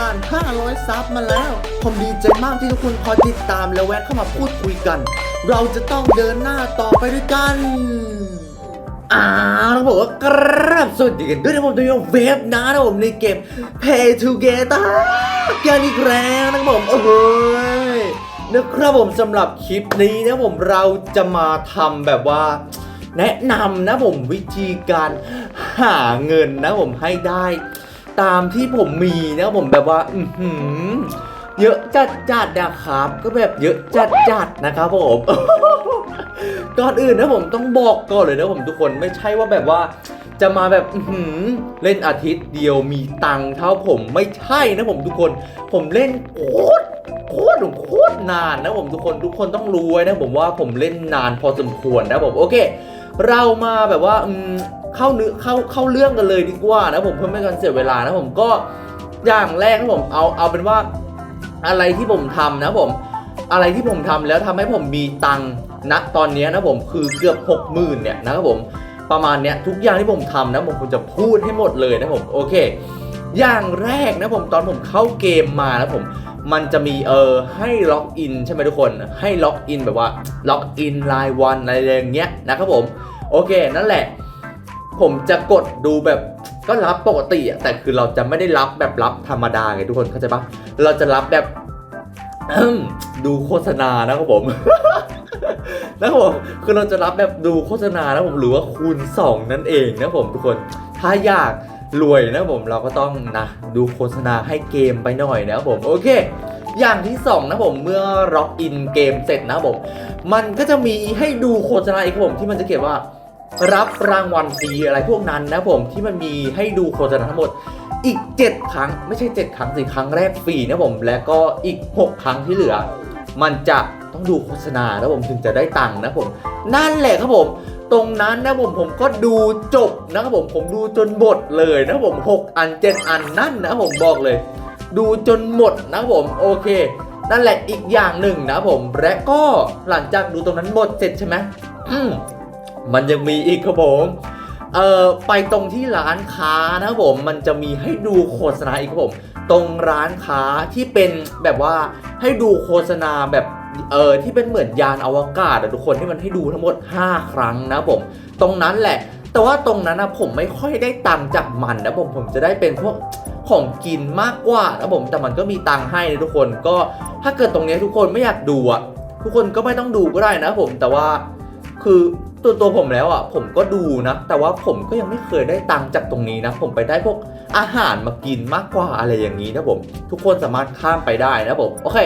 ผ่าน 500 ซับมาแล้ว ผมดีใจมากที่ทุกคนคอยติดตามและแวะเข้ามาพูดคุยกัน เราจะต้องเดินหน้าต่อไปด้วยกันอ่าต้องบอกว่ากราบสวัสดีกันด้วยนะผมตัวยงเวฟนะนะผมในเกม Pay Together กันอีกแล้วนะครับผมโอ้โหยนะครับผมสำหรับคลิปนี้นะผมเราจะมาทำแบบว่า แนะนำนะผมวิธีการหาเงินนะผมให้ได้ ตามที่ผมมีนะผมแบบว่า อืเยอะจัดจัดนะครับ ก็แบบเยอะจัดจัดนะครับผมก่อนอื่นนะผมต้องบอกก่อนเลยนะผมทุกคนไม่ใช่ว่าแบบว่าจะมาแบบอืเล่นอาทิตย์เดียวมีตังค์เท่าผมไม่ใช่นะผมทุกคน ผมเล่นโคตรโคตรโคตรนานนะผมทุกคนทุกคนต้องรู้ไว้นะผมว่าผมเล่นนานพอสมควรนะผมโอเค เรามาแบบว่า เข้าเนื้อเข้าเข้าเรื่องกันเลยดีกว่านะผมเพื่อไม่ให้การเสียเวลานะผมก็อย่างแรกนะผมเอาเอาเป็นว่าอะไรที่ผมทำนะผมอะไรที่ผมทำแล้วทำให้ผมมีตังค์ณตอนนี้นะผมคือเกือบ6 0,000เนี่ยนะครับผมประมาณเนี้ยทุกอย่างที่ผมทำนะผมผมจะพูดให้หมดเลยนะผมโอเค อย่างแรกนะผมตอนผมเข้าเกมมานะผมมันจะมีเออให้ล็อกอินใช่ไหมทุกคน ให้ล็อกอินแบบว่าล็อกอินรายวันอะไรอย่างเงี้ยนะครับผมโอเคนั่นแหละ ผมจะกดดูแบบก็รับปกติอะแต่คือเราจะไม่ได้รับแบบรับธรรมดาไงทุกคนเข้าใจปะเราจะรับแบบดูโฆษณานะครับผมนะครับผมคือเราจะรับแบบดูโฆษณานะผมหรือว่าคูณ 2 นั่นเองนะผมทุกคนถ้าอยากรวยนะผมเราก็ต้องนะดูโฆษณาให้เกมไปหน่อยนะครับผมโอเค อย่างที่สองนะผมเมื่อล็อกอินเกมเสร็จนะผม มันก็จะมีให้ดูโฆษณาอีกครับผมที่มันจะเขียนว่า รับรางวัลฟรีอะไรพวกนั้นนะผมที่มันมีให้ดูโฆษณาทั้งหมดอีก 7 ครั้งไม่ใช่ 7 ครั้งสิครั้งแรกฟรีนะผมแล้วก็อีก 6 ครั้งที่เหลือ มันจะต้องดูโฆษณานะผมถึงจะได้ตังค์นะผม นั่นแหละครับผม ตรงนั้นนะผมผมก็ดูจบนะครับผมผมดูจนหมดเลยนะผม 6 อัน 7 อันนั่นนะผมบอกเลย ดูจนหมดนะผมโอเค นั่นแหละอีกอย่างหนึ่งนะผมและก็หลังจากดูตรงนั้นหมดเสร็จใช่ไหมอืม มันยังมีอีกครับผมเอ่อไปตรงที่ร้านค้านะครับผมมันจะมีให้ดูโฆษณาอีกครับผม ตรงร้านค้าที่เป็นแบบว่าให้ดูโฆษณาแบบเออที่เป็นเหมือนยานอวกาศอะทุกคนที่มันให้ดูทั้งหมด 5 ครั้งนะผม ตรงนั้นแหละ แต่ว่าตรงนั้นนะผมไม่ค่อยได้ตังจากมันนะผมผมจะได้เป็นพวกของกินมากกว่านะผมแต่มันก็มีตังให้นะทุกคนก็ถ้าเกิดตรงนี้ทุกคนไม่อยากดูอะทุกคนก็ไม่ต้องดูก็ได้นะผมแต่ว่าคือ ตัวตัวผมแล้วอะผมก็ดูนะ แต่ว่าผมก็ยังไม่เคยได้ตังค์จากตรงนี้นะ ผมไปได้พวกอาหารมากินมากกว่าอะไรอย่างนี้นะผม ทุกคนสามารถข้ามไปได้นะผม โอเค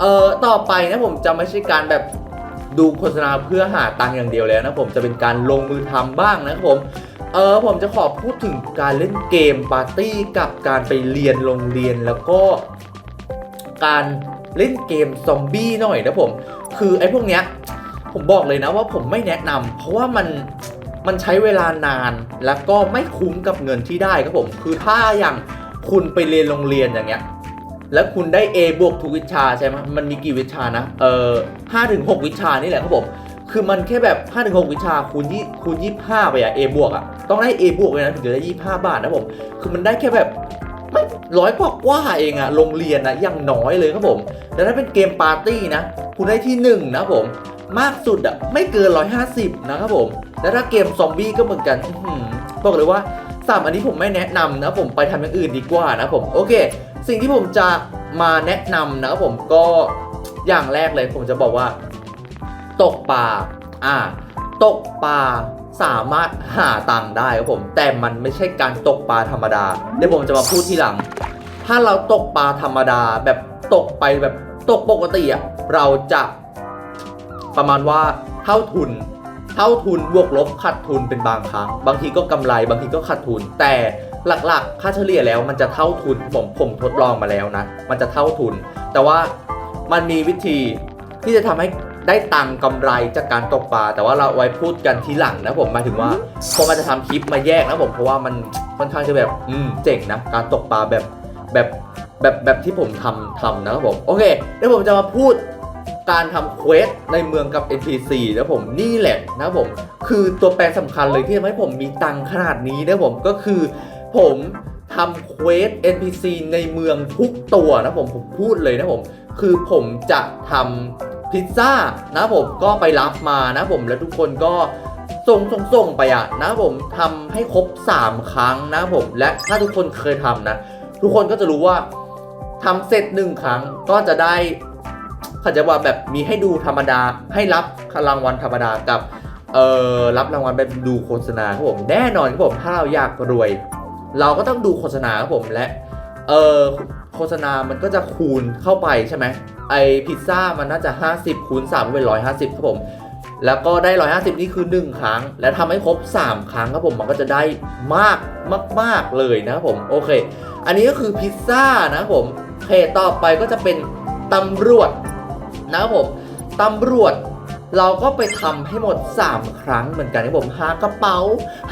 เอ่อ ต่อไปนะผมจะไม่ใช่การแบบดูโฆษณาเพื่อหาตังค์อย่างเดียวแล้วนะผมจะเป็นการลงมือทำบ้างนะครับผมเออผมจะขอพูดถึงการเล่นเกมปาร์ตี้กับการไปเรียนโรงเรียนแล้วก็ การเล่นเกมซอมบี้หน่อยนะผม คือไอ้พวกเนี้ย ผมบอกเลยนะว่าผมไม่แนะนำเพราะว่ามันมันใช้เวลานานแล้วก็ไม่คุ้มกับเงินที่ได้ครับผมคือถ้าอย่างคุณไปเรียนโรงเรียนอย่างเงี้ยแล้วคุณได้ A บวกทุกวิชาใช่ไหมมันมีกี่วิชานะเออห้าถึงหกวิชานี่แหละครับผมคือมันแค่แบบ5ถึง6วิชาคูณยี่คูณยี่ห้าไปอะ A บวกอะต้องได้ A บวกเลยนะถึงจะได้ยี่ห้าบาทนะผมคือมันได้แค่แบบไม่ร้อยกว่ากว่าเองอะโรงเรียนนะอย่างน้อยเลยครับผม แต่ถ้าเป็นเกมปาร์ตี้นะ คุณได้ที่หนึ่งนะผม มากสุดอะไม่เกิน 150 นะครับผม แล้วถ้าเกมซอมบี้ก็เหมือนกันบอกเลยว่าสามอันนี้ผมไม่แนะนำนะผมไปทำอย่างอื่นดีกว่านะผมโอเค สิ่งที่ผมจะมาแนะนำนะครับผมก็อย่างแรกเลยผมจะบอกว่า ตกปลาอ่า ตกปลาสามารถหาตังค์ได้ครับผม แต่มันไม่ใช่การตกปลาธรรมดาเดี๋ยวผมจะมาพูดทีหลัง ถ้าเราตกปลาธรรมดาแบบตกไปแบบตกปกติอะเราจะ ประมาณว่าเท่าทุน เท่าทุนบวกลบขาดทุนเป็นบางครั้ง บางทีก็กำไร บางทีก็ขาดทุน แต่หลักๆ ค่าเฉลี่ยแล้วมันจะเท่าทุนผมผมทดลองมาแล้วนะ มันจะเท่าทุน แต่ว่ามันมีวิธีที่จะทำให้ได้ตังค์กำไรจากการตกปลา แต่ว่าเราไว้พูดกันทีหลังนะผมหมายถึงว่าผมอาจจะทำคลิปมาแยกนะผมเพราะว่ามันค่อนข้างจะแบบอืมเจ๋งนะการตกปลาแบบแบบแบบแบบที่ผมทำทำนะครับผมโอเคเดี๋ยวผมจะมาพูด การทำเควสในเมืองกับ NPC นะผมนี่แหละนะผม คือตัวแปรสำคัญเลยที่ทำให้ผมมีตังขนาดนี้นะผมก็คือผมทำเควส NPC ในเมืองทุกตัวนะผมผมพูดเลยนะผม คือผมจะทำพิซซ่านะผมก็ไปรับมานะผมแล้วทุกคนก็ส่งส่งส่งไปอะนะผมทำให้ครบ 3 ครั้งนะผม และถ้าทุกคนเคยทำนะ ทุกคนก็จะรู้ว่าทำเสร็จหนึ่งครั้งก็จะได้ ขาจะว่าแบบมีให้ดูธรรมดาให้รับรางวัลธรรมดากับเออรับรางวัลแบบดูโฆษณาครับผมแน่นอนครับผมถ้าเราอยากรวย เราก็ต้องดูโฆษณาครับผมและเออโฆษณามันก็จะคูณเข้าไปใช่ไหมไอพิซซ่ามันน่าจะ 50คูณ3เป็น150ครับผมแล้วก็ได้ 150 นี่คือ 1 ครั้ง และทำให้ครบ 3 ครั้งครับผม มันก็จะได้มากมาก ๆ เลยนะครับผม โอเค อันนี้ก็คือพิซซ่านะครับผมเพจต่อไปก็จะเป็นตำรวจ นะครับผมตำรวจเราก็ไปทำให้หมด 3 ครั้งเหมือนกันนะผมหากระเป๋า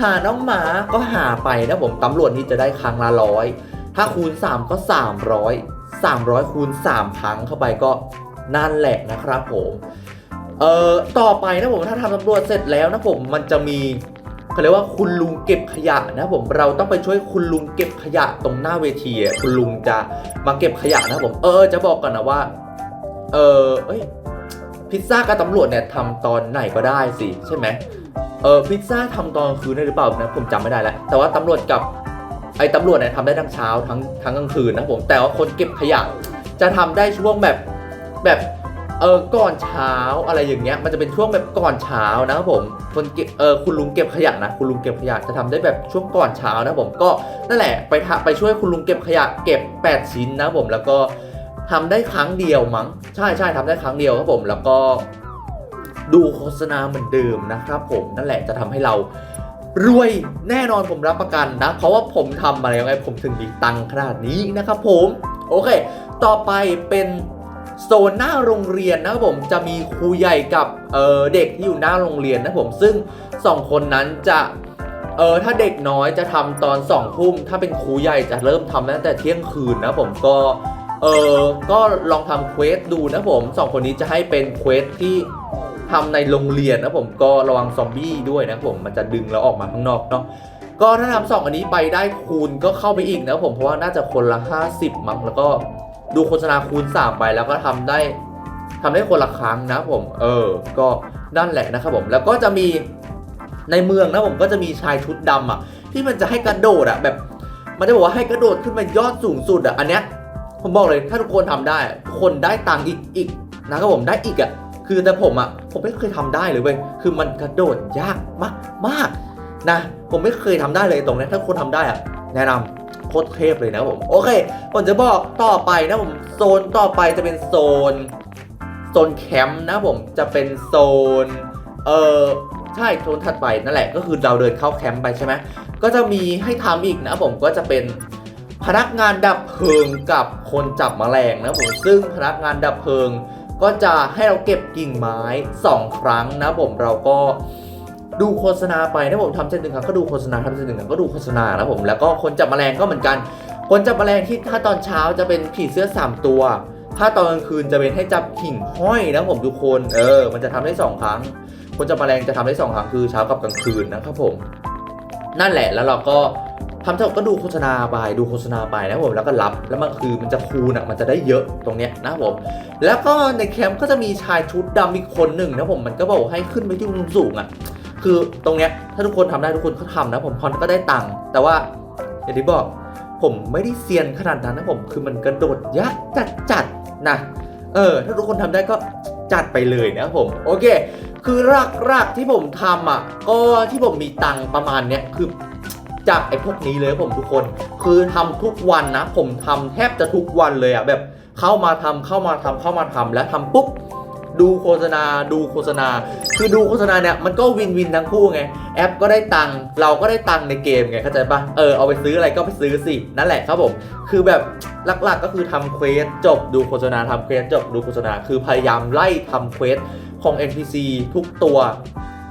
หาน้องหมาก็หาไปนะผมตำรวจนี่จะได้ครั้งละร้อยถ้าคูณ 3 ก็ 300 300 คูณ 3 ครั้งเข้าไปก็นั่นแหละนะครับผมเอ่อต่อไปนะผมถ้าทำตำรวจเสร็จแล้วนะผมมันจะมีเขาเรียกว่าคุณลุงเก็บขยะนะผมเราต้องไปช่วยคุณลุงเก็บขยะตรงหน้าเวทีคุณลุงจะมาเก็บขยะนะผมเออจะบอกก่อนนะว่า เออเอ้ยพิซซ่ากับตำรวจเนี่ยทำตอนไหนก็ได้สิใช่ไหมเออพิซซ่าทำตอนกลางคืนได้หรือเปล่านะผมจำไม่ได้แล้ว แต่ว่าตำรวจกับไอ้ตำรวจเนี่ยทำได้ทั้งเช้าทั้งทั้งกลางคืนนะผมแต่ว่าคนเก็บขยะจะทำได้ช่วงแบบแบบเออก่อนเช้าอะไรอย่างเงี้ยมันจะเป็นช่วงแบบก่อนเช้านะครับผมคนเก็บเออคุณลุงเก็บขยะนะคุณลุงเก็บขยะจะทำได้แบบช่วงก่อนเช้านะผมก็นั่นแหละไปไปช่วยคุณลุงเก็บขยะเก็บ 8 ชิ้นนะผมแล้วก็ ทำได้ครั้งเดียวมั้ง ใช่ใช่ทำได้ครั้งเดียวครับผมแล้วก็ดูโฆษณาเหมือนเดิมนะครับผมนั่นแหละจะทำให้เรารวยแน่นอนผมรับประกันนะ เพราะว่าผมทำมาแล้วไงผมถึงมีตังขนาดนี้นะครับผมโอเค ต่อไปเป็นโซนหน้าโรงเรียนนะครับผมจะมีครูใหญ่กับเเด็กที่อยู่หน้าโรงเรียนนะผมซึ่งสองคนนั้นจะเออถ้าเด็กน้อยจะทำตอนสองทุ่มถ้าเป็นครูใหญ่จะเริ่มทำตั้งแต่เที่ยงคืนนะผมก็ เออก็ลองทำเควสดูนะผมสองคนนี้จะให้เป็นเควสที่ทำในโรงเรียนนะผมก็ระวังซอมบี้ด้วยนะผมมันจะดึงแล้วออกมาข้างนอกเนาะก็ถ้าทำสองอันนี้ไปได้คูณก็เข้าไปอีกนะผมเพราะว่าน่าจะคนละ 50 มั้งแล้วก็ดูโฆษณาคูณ 3 ไปแล้วก็ทำได้ทำได้คนละครั้งนะผม เออ ก็นั่นแหละนะครับผม แล้วก็จะมีในเมืองนะผมก็จะมีชายชุดดำอะ ที่มันจะให้กระโดดอะแบบ มันจะบอกว่าให้กระโดดขึ้นมายอดสูงสุดอะ อันเนี้ย ผมบอกเลยถ้าทุกคนทำได้ ทุกคนได้ตังค์อีกอีกนะครับผมได้อีกอะ่ะคือแต่ผมอะ่ะผมไม่เคยทำได้เลยเว้ยคือมันกระโดดยากมากมากนะ ผมไม่เคยทำได้เลยตรงนี้ถ้าคนทำได้อะ่ะแนะนำโคตรเทพเลยนะผมโอเคผมจะบอกต่อไปนะผมโซนต่อไปจะเป็นโซนโซนแคมป์นะผมจะเป็นโซนเออใช่โซนถัดไปนั่นแหละก็คือเราเดินเข้าแคมป์ไปใช่ไหมก็จะมีให้ทำอีกนะผมก็จะเป็น พนักงานดับเพลิงกับคนจับแมลงนะผมซึ่งพนักงานดับเพลิง ก็จะให้เราเก็บกิ่งไม้ 2 ครั้งนะผมเราก็ดูโฆษณาไปนะผมทำเส้นหนึ่งครั้งก็ดูโฆษณาทำเส้นหนึ่งครั้งก็ดูโฆษณานะผมแล้วก็คนจับแมลงก็เหมือนกัน คนจับแมลงที่ถ้าตอนเช้าจะเป็นผีเสื้อ 3 ตัว ถ้าตอนกลางคืนจะเป็นให้จับหิ่งห้อยนะผมทุกคนเออ มันจะทำได้สองครั้ง คนจับแมลงจะทำได้สองครั้งคือเช้ากับกลางคืนนะครับผม นั่นแหละแล้วเราก็ ทำเท่าก็ดูโฆษณาไปดูโฆษณาไปนะผมแล้วก็รับแล้วมันคือมันจะคูณอะมันจะได้เยอะตรงเนี้ยนะผมแล้วก็ในแคมป์ก็จะมีชายชุดดำอีกคนหนึ่งนะผมมันก็บอกให้ขึ้นไปที่มุมสูงอะคือตรงเนี้ยถ้าทุกคนทำได้ทุกคนก็ทำนะผมพอนก็ได้ตังค์แต่ว่าอย่างที่บอกผมไม่ได้เซียนขนาดนั้นนะผมคือมันกระโดดยากจัดจัดๆนะเออถ้าทุกคนทำได้ก็จัดไปเลยนะครับผมโอเค คือรากๆที่ผมทำอะก็ที่ผมมีตังค์ประมาณเนี้ยคือ จากไอ้พวกนี้เลยผมทุกคน คือทำทุกวันนะ ผมทำแทบจะทุกวันเลยอะแบบเข้ามาทำเข้ามาทำเข้ามาทำแล้วทำปุ๊บดูโฆษณาดูโฆษณา คือดูโฆษณาเนี่ยมันก็วินวินทั้งคู่ไง แอปก็ได้ตังค์เราก็ได้ตังค์ในเกมไงเข้าใจปะเออเอาไปซื้ออะไรก็ไปซื้อสิ นั่นแหละครับผม คือแบบหลักๆก็คือทำเควสจบดูโฆษณาทำเควสจบดูโฆษณา คือพยายามไล่ทำเควสของ NPC ทุกตัว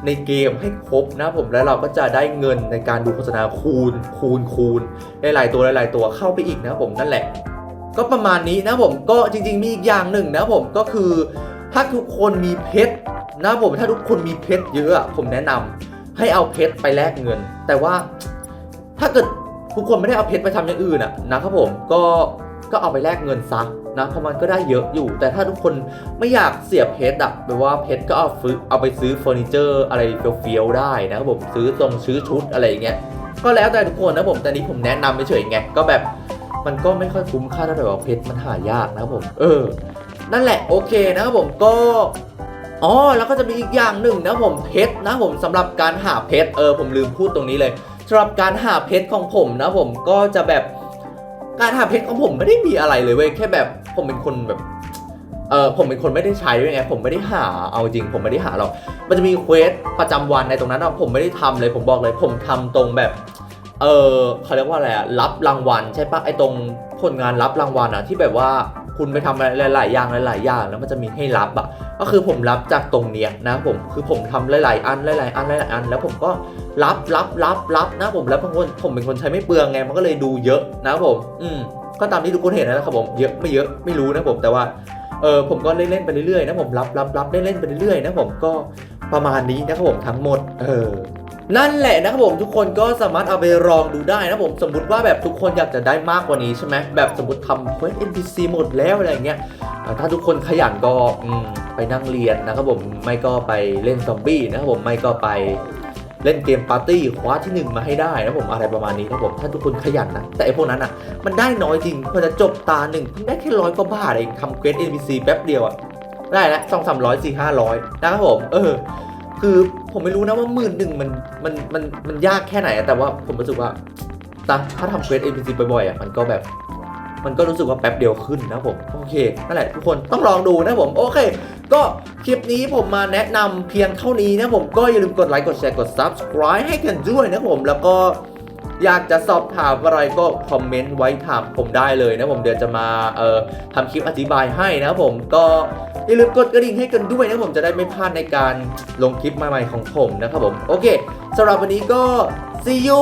ในเกมให้ครบนะผมแล้วเราก็จะได้เงินในการดูโฆษณาคูณ คูณคูณหลายๆตัวหลายๆตัวเข้าไปอีกนะผมนั่นแหละ ก็ประมาณนี้นะผมก็จริง ๆ มีอีกอย่างหนึ่งนะผมก็คือ ถ้าทุกคนมีเพชรนะผมถ้าทุกคนมีเพชรเยอะผมแนะนำให้เอาเพชรไปแลกเงิน แต่ว่าถ้าเกิดทุกคนไม่ได้เอาเพชรไปทำอย่างอื่นอะนะครับผมก็ก็เอาไปแลกเงินซะ นะเพราะมันก็ได้เยอะอยู่ แต่ถ้าทุกคนไม่อยากเสียเพชรอะแปลว่าเพชรก็เอาซื้อเอาไปซื้อเฟอร์นิเจอร์อะไรเฟี้ยวๆได้นะครับผมซื้อตรงซื้อชุดอะไรอย่างเงี้ยก็แล้วแต่ทุกคนนะผมแต่นี้ผมแนะนำไปเฉยๆไงก็แบบมันก็ไม่ค่อยคุ้มค่าเท่าไหร่ว่าเพชรมันหายากนะครับผมเออ นั่นแหละโอเคนะครับผมก็อ๋อแล้วก็จะมีอีกอย่างหนึ่งนะผมเพชรนะผมสำหรับการหาเพชรเออผมลืมพูดตรงนี้เลยสำหรับการหาเพชรของผมนะผมก็จะแบบ การหาเพชรของผมไม่ได้มีอะไรเลยเว้ยแค่แบบผมเป็นคนแบบเออผมเป็นคนไม่ได้ใช้ด้วยไงผมไม่ได้หาเอาจริง ผมไม่ได้หาหรอกมันจะมีเควสประจำวันในตรงนั้นอะผมไม่ได้ทำเลยผมบอกเลย ผมทำตรงแบบเออเขาเรียกว่าอะไรอะรับรางวัลใช่ปะไอตรงผลงานรับรางวัลอะที่แบบว่าคุณไปทำอะไรหลาย ๆ อย่างหลาย ๆ อย่างแล้วมันจะมีให้รับอะ ก็คือผมรับจากตรงเนี้ยนะผมคือผมทำหลายๆอันหลายๆอันหลายๆอัน แล้วผมก็รับรับรับรับนะผมแล้วบางคนผมเป็นคนใช้ไม่เปลืองไงมันก็เลยดูเยอะนะผม อืมก็ตามที่ทุกคนเห็นนะครับผมเยอะไม่เยอะไม่รู้นะผมแต่ว่าเออผมก็เล่นๆไปเรื่อยๆนะผมรับรับรับเล่นๆไปเรื่อยๆนะผมก็ประมาณนี้นะครับผมทั้งหมดเออ นั่นแหละนะครับผมทุกคนก็สามารถเอาไปลองดูได้นะผมสมมติว่าแบบทุกคนอยากจะได้มากกว่านี้ใช่ไหมแบบสมมติทำเควส NPC หมดแล้วอะไรเงี้ยถ้าทุกคนขยันก็ไปนั่งเรียนนะครับผมไม่ก็ไปเล่นซอมบี้นะครับผมไม่ก็ไปเล่นเกมปาร์ตี้คว้าที่หนึ่งมาให้ได้นะผมอะไรประมาณนี้นะครับผมถ้าทุกคนขยันนะ แต่ไอพวกนั้นอะ มันได้น้อยจริงพอจะจบตาหนึ่งได้แค่ร้อยกว่าบาทเองทำเควส NPC แป๊บเดียวอะ ได้แล้วสองสามร้อยสี่ห้าร้อยนะครับผม เออ คือผมไม่รู้นะว่าหมื่นหนึ่งมันมันมันมันยากแค่ไหนอะแต่ว่าผมรู้สึกว่าตามถ้าทำเควส NPC บ่อยๆอะมันก็แบบ มันก็รู้สึกว่าแป๊บเดียวขึ้นนะผม โอเคนั่นแหละทุกคนต้องลองดูนะผมโอเค ก็คลิปนี้ผมมาแนะนำเพียงเท่านี้นะผมก็อย่าลืมกดไลค์กดแชร์กด subscribe ให้กันด้วยนะผมแล้วก็อยากจะสอบถามอะไรก็คอมเมนต์ไว้ถามผมได้เลยนะผมเดี๋ยวจะมาเอ่อทำคลิปอธิบายให้นะผมก็ อย่าลืมกดกระดิ่งให้กันด้วยนะผมจะได้ไม่พลาดในการลงคลิปใหม่ๆของผมนะครับผม โอเคสำหรับวันนี้ก็ see you